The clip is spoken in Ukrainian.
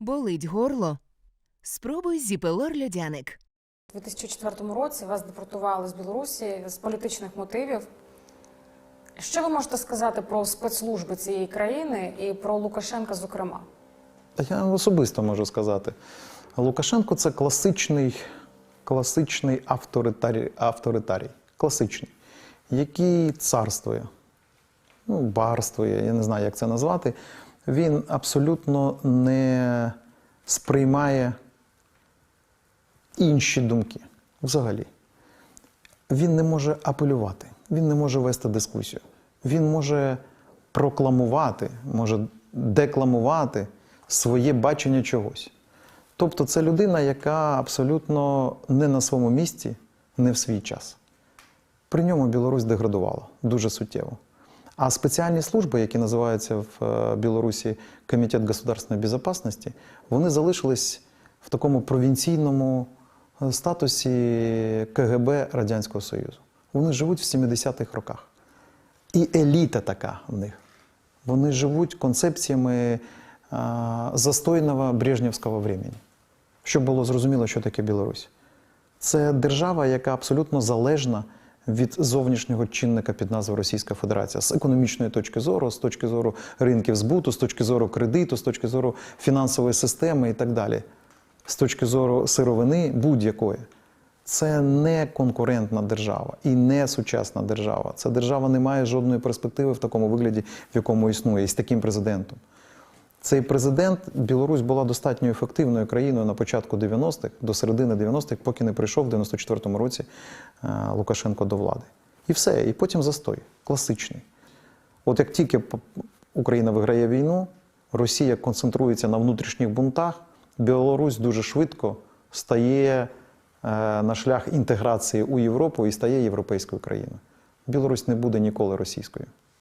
Болить горло. Спробуй зіпелор льодяник. У 2004 році вас депортували з Білорусі з політичних мотивів. Що ви можете сказати про спецслужби цієї країни і про Лукашенка, зокрема? Та я особисто можу сказати. Лукашенко це класичний, класичний авторитарій, авторитарій, класичний, який царствує, ну, барствує, я не знаю, як це назвати. Він абсолютно не сприймає інші думки взагалі. Він не може апелювати, він не може вести дискусію. Він може прокламувати, може декламувати своє бачення чогось. Тобто це людина, яка абсолютно не на своєму місці, не в свій час. При ньому Білорусь деградувала дуже суттєво. А спеціальні служби, які називаються в е, Білорусі Комітет государственної безпечності, вони залишились в такому провінційному е, статусі КГБ Радянського Союзу. Вони живуть в 70-х роках. І еліта така в них. Вони живуть концепціями застойного брежнівського времени. Щоб було зрозуміло, що таке Білорусь. Це держава, яка абсолютно залежна від зовнішнього чинника під назвою Російська Федерація з економічної точки зору, з точки зору ринків збуту, з точки зору кредиту, з точки зору фінансової системи і так далі, з точки зору сировини будь-якої. Це не конкурентна держава і не сучасна держава. Ця держава не має жодної перспективи в такому вигляді, в якому існує, і з таким президентом. Цей президент Білорусь була достатньо ефективною країною на початку 90-х, до середини 90-х, поки не прийшов в 94-му році е, Лукашенко до влади. І все, і потім застой, класичний. От як тільки Україна виграє війну, Росія концентрується на внутрішніх бунтах, Білорусь дуже швидко стає е, на шлях інтеграції у Європу і стає європейською країною. Білорусь не буде ніколи російською.